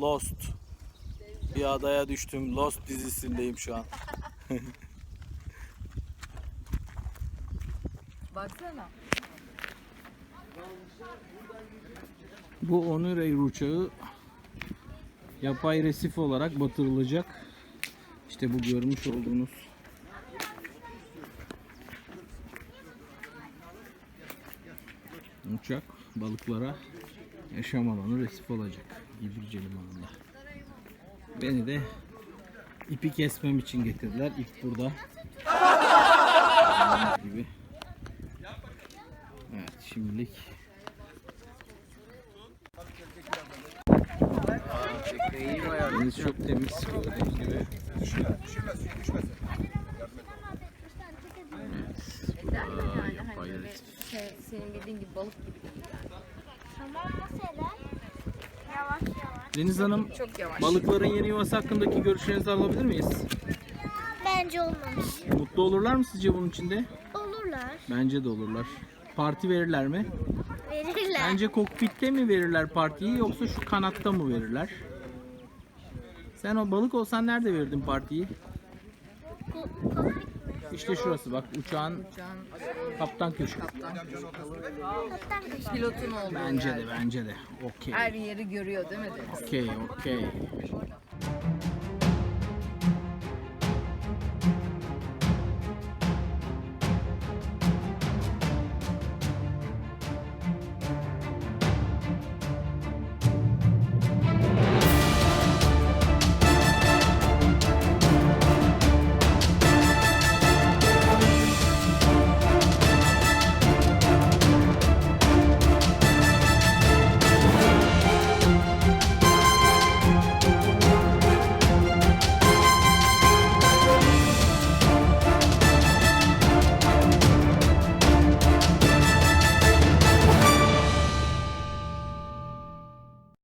Lost. Bir adaya düştüm. Lost dizisindeyim şu an. Baksana. Bu Onur Air uçağı yapay resif olarak batırılacak. İşte bu görmüş olduğunuz uçak balıklara yaşam alanı resif olacak İbrikçe limanında. Beni de ipi kesmem için getirdiler. İp burada. Gibi. Evet şimdilik Deniz çok temiz gördüğünüz gibi. Şey, senin dediğin gibi balık gibi değil yani. Tamam. Deniz Hanım Çok yavaş. balıkların yeni yuvası hakkındaki görüşlerinizi alabilir miyiz? Bence olmamış. Mutlu olurlar mı sizce bunun içinde? Olurlar. Bence de olurlar. Parti verirler mi? Verirler. Bence kokpitte mi verirler partiyi yoksa şu kanatta mı verirler? Sen o balık olsan nerede verirdin partiyi? İşte şurası bak uçağın Uçağın kaptan köşkü. kaptan pilotun olduğu Bence yer. de bence de. Okey. Her yeri görüyor değil mi Deniz? Okey okey.